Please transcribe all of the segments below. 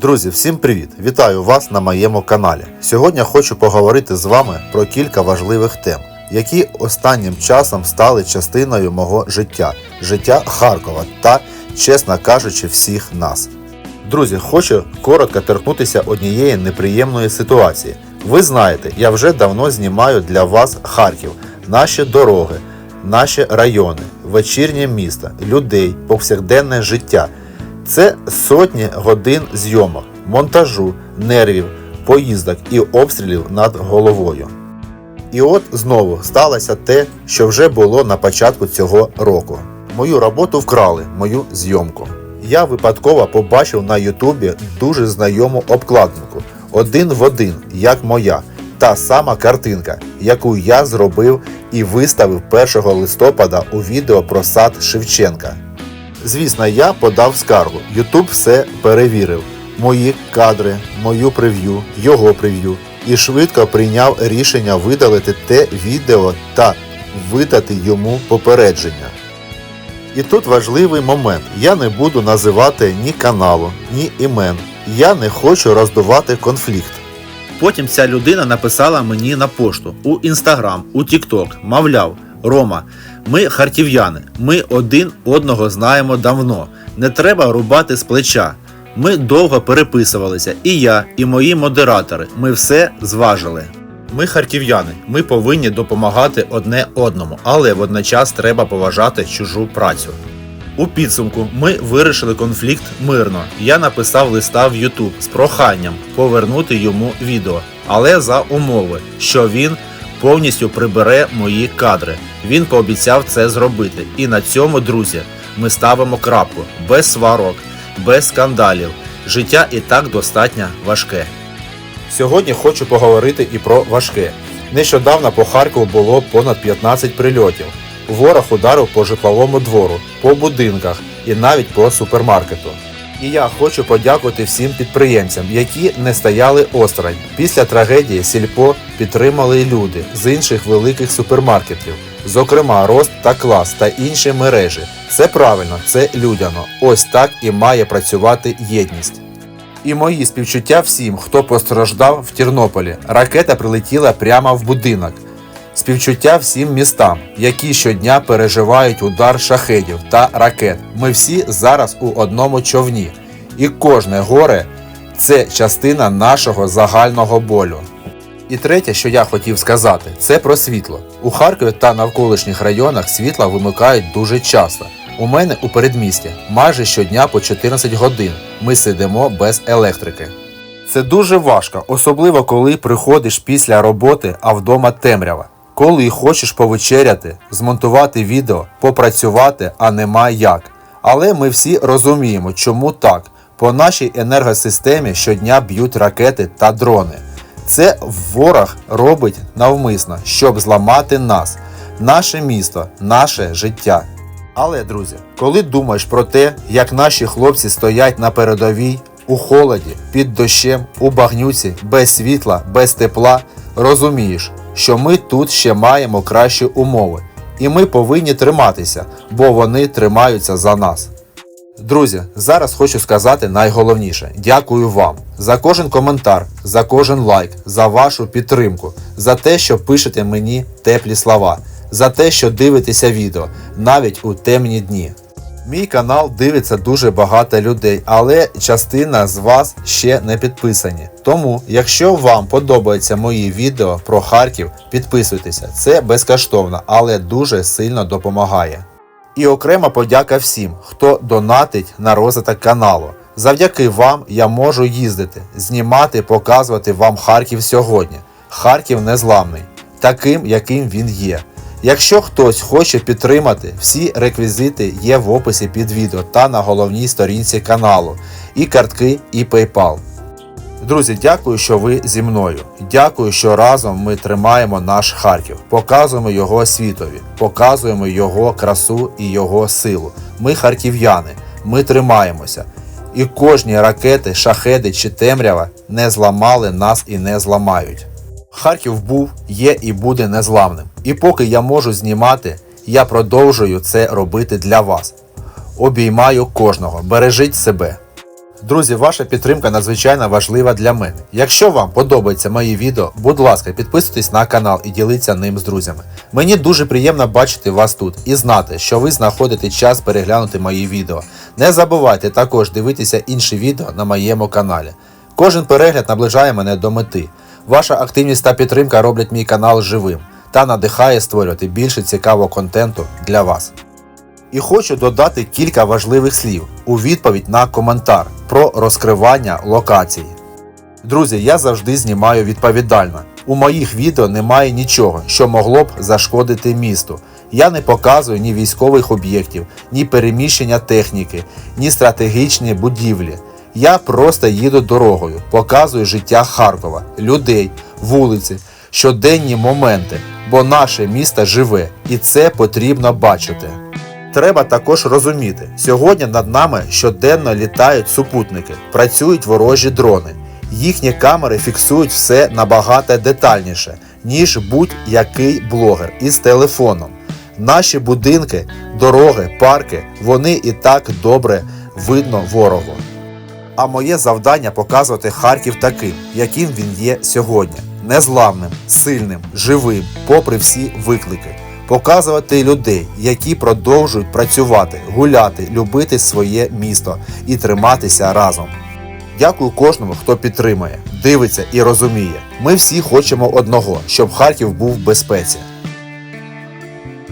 Друзі, всім привіт! Вітаю вас на моєму каналі. Сьогодні хочу поговорити з вами про кілька важливих тем, які останнім часом стали частиною мого життя, життя Харкова та, чесно кажучи, всіх нас. Друзі, хочу коротко торкнутися однієї неприємної ситуації. Ви знаєте, я вже давно знімаю для вас Харків, наші дороги, наші райони, вечірнє місто, людей, повсякденне життя. Це сотні годин зйомок, монтажу, нервів, поїздок і обстрілів над головою. І от знову сталося те, що вже було на початку цього року. Мою роботу вкрали, мою зйомку. Я випадково побачив на Ютубі дуже знайому обкладинку, один в один, як моя, та сама картинка, яку я зробив і виставив 1 листопада у відео про сад Шевченка. Звісно, я подав скаргу. Ютуб все перевірив. Мої кадри, мою прев'ю, його прев'ю. І швидко прийняв рішення видалити те відео та видати йому попередження. І тут важливий момент. Я не буду називати ні каналу, ні імен. Я не хочу роздувати конфлікт. Потім ця людина написала мені на пошту у інстаграм, у Тікток, мовляв, Рома, ми харків'яни, ми один одного знаємо давно. Не треба рубати з плеча. Ми довго переписувалися, і я, і мої модератори. Ми все зважили. Ми харків'яни, ми повинні допомагати одне одному, але водночас треба поважати чужу працю. У підсумку ми вирішили конфлікт мирно. Я написав листа в YouTube з проханням повернути йому відео, але за умови, що він повністю прибере мої кадри. Він пообіцяв це зробити. І на цьому, друзі, ми ставимо крапку без сварок, без скандалів. Життя і так достатньо важке. Сьогодні хочу поговорити і про важке. Нещодавно по Харкову було понад 15 прильотів. Ворог ударив по житловому двору, по будинках і навіть по супермаркету. І я хочу подякувати всім підприємцям, які не стояли осторонь. Після трагедії сільпо підтримали люди з інших великих супермаркетів, зокрема Рост та Клас та інші мережі. Це правильно, це людяно. Ось так і має працювати єдність. І мої співчуття всім, хто постраждав в Тернополі. Ракета прилетіла прямо в будинок. Співчуття всім містам, які щодня переживають удар шахедів та ракет. Ми всі зараз у одному човні, і кожне горе це частина нашого загального болю. І третє, що я хотів сказати, це про світло. У Харкові та навколишніх районах світла вимикають дуже часто. У мене у передмісті майже щодня по 14 годин ми сидимо без електрики. Це дуже важко, особливо коли приходиш після роботи, а вдома темрява. Коли хочеш повечеряти, змонтувати відео, попрацювати, а нема як. Але ми всі розуміємо, чому так. По нашій енергосистемі щодня б'ють ракети та дрони. Це ворог робить навмисно, щоб зламати нас, наше місто, наше життя. Але, друзі, коли думаєш про те, як наші хлопці стоять на передовій, у холоді, під дощем, у багнюці, без світла, без тепла, розумієш, що ми тут ще маємо кращі умови, і ми повинні триматися, бо вони тримаються за нас. Друзі, зараз хочу сказати найголовніше: дякую вам за кожен коментар, за кожен лайк, за вашу підтримку, за те, що пишете мені теплі слова, за те, що дивитеся відео навіть у темні дні. Мій канал дивиться дуже багато людей, але частина з вас ще не підписані. Тому, якщо вам подобаються мої відео про Харків, підписуйтеся. Це безкоштовно, але дуже сильно допомагає. І окрема подяка всім, хто донатить на розвиток каналу. Завдяки вам я можу їздити, знімати, показувати вам Харків сьогодні. Харків незламний, таким, яким він є. Якщо хтось хоче підтримати, всі реквізити є в описі під відео та на головній сторінці каналу, і картки, і PayPal. Друзі, дякую, що ви зі мною. Дякую, що разом ми тримаємо наш Харків, показуємо його світові, показуємо його красу і його силу. Ми харків'яни, ми тримаємося. І кожні ракети, шахеди чи темрява не зламали нас і не зламають. Харків був, є і буде незламним. І поки я можу знімати, я продовжую це робити для вас. Обіймаю кожного, бережіть себе. Друзі, ваша підтримка надзвичайно важлива для мене. Якщо вам подобаються мої відео, будь ласка, підписуйтесь на канал і діліться ним з друзями. Мені дуже приємно бачити вас тут і знати, що ви знаходите час переглянути мої відео. Не забувайте також дивитися інші відео на моєму каналі. Кожен перегляд наближає мене до мети. Ваша активність та підтримка роблять мій канал живим та надихає створювати більше цікавого контенту для вас. І хочу додати кілька важливих слів у відповідь на коментар про розкривання локації. Друзі, я завжди знімаю відповідально. У моїх відео немає нічого, що могло б зашкодити місту. Я не показую ні військових об'єктів, ні переміщення техніки, ні стратегічні будівлі. Я просто їду дорогою, показую життя Харкова, людей, вулиці, щоденні моменти, бо наше місто живе, і це потрібно бачити. Треба також розуміти, сьогодні над нами щоденно літають супутники, працюють ворожі дрони. Їхні камери фіксують все набагато детальніше, ніж будь-який блогер із телефоном. Наші будинки, дороги, парки вони і так добре видно ворогу. А моє завдання показувати Харків таким, яким він є сьогодні: незламним, сильним, живим, попри всі виклики. Показувати людей, які продовжують працювати, гуляти, любити своє місто і триматися разом. Дякую кожному, хто підтримує, дивиться і розуміє. Ми всі хочемо одного, щоб Харків був в безпеці.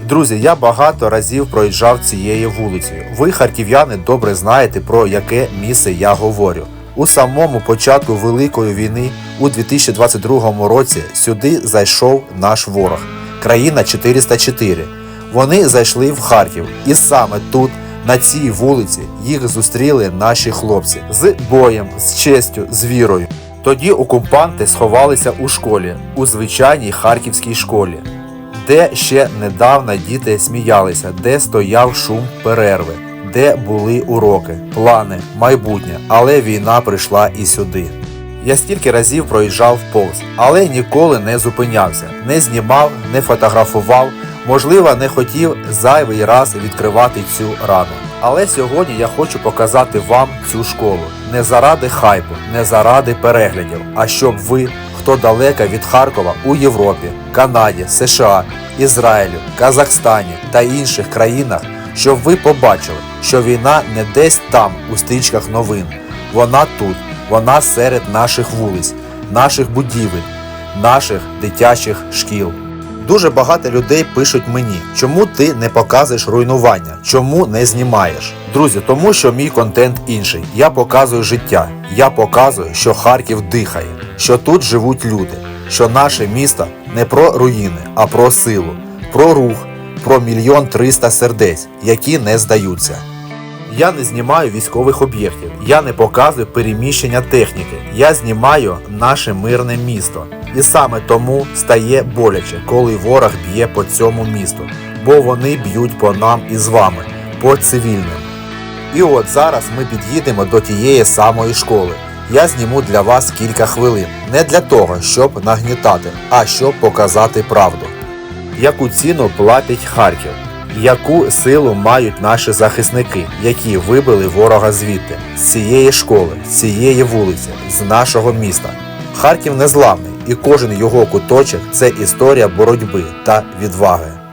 Друзі, я багато разів проїжджав цією вулицею. Ви, харків'яни, добре знаєте, про яке місце я говорю. У самому початку Великої війни у 2022 році сюди зайшов наш ворог. Країна 404. Вони зайшли в Харків, і саме тут, на цій вулиці, їх зустріли наші хлопці з боєм, з честю, з вірою. Тоді окупанти сховалися у школі, у звичайній харківській школі де ще недавно діти сміялися, де стояв шум перерви, де були уроки, плани, майбутнє, але війна прийшла і сюди. Я стільки разів проїжджав повз, але ніколи не зупинявся, не знімав, не фотографував, можливо, не хотів зайвий раз відкривати цю рану. Але сьогодні я хочу показати вам цю школу. Не заради хайпу, не заради переглядів, а щоб ви, хто далеко від Харкова у Європі, Канаді, США, Ізраїлю, Казахстані та інших країнах, щоб ви побачили, що війна не десь там у стрічках новин. Вона тут, вона серед наших вулиць, наших будівель, наших дитячих шкіл. Дуже багато людей пишуть мені, чому ти не показуєш руйнування, чому не знімаєш. Друзі, тому що мій контент інший. Я показую життя. Я показую, що Харків дихає, що тут живуть люди, що наше місто не про руїни, а про силу, про рух, про мільйон триста сердець, які не здаються. Я не знімаю військових об'єктів, я не показую переміщення техніки. Я знімаю наше мирне місто. І саме тому стає боляче, коли ворог б'є по цьому місту, бо вони б'ють по нам і з вами, по цивільним. І от зараз ми під'їдемо до тієї самої школи. Я зніму для вас кілька хвилин, не для того, щоб нагнітати, а щоб показати правду. Яку ціну платить Харків? Яку силу мають наші захисники, які вибили ворога звідти, з цієї школи, з цієї вулиці, з нашого міста? Харків незламний, і кожен його куточок це історія боротьби та відваги.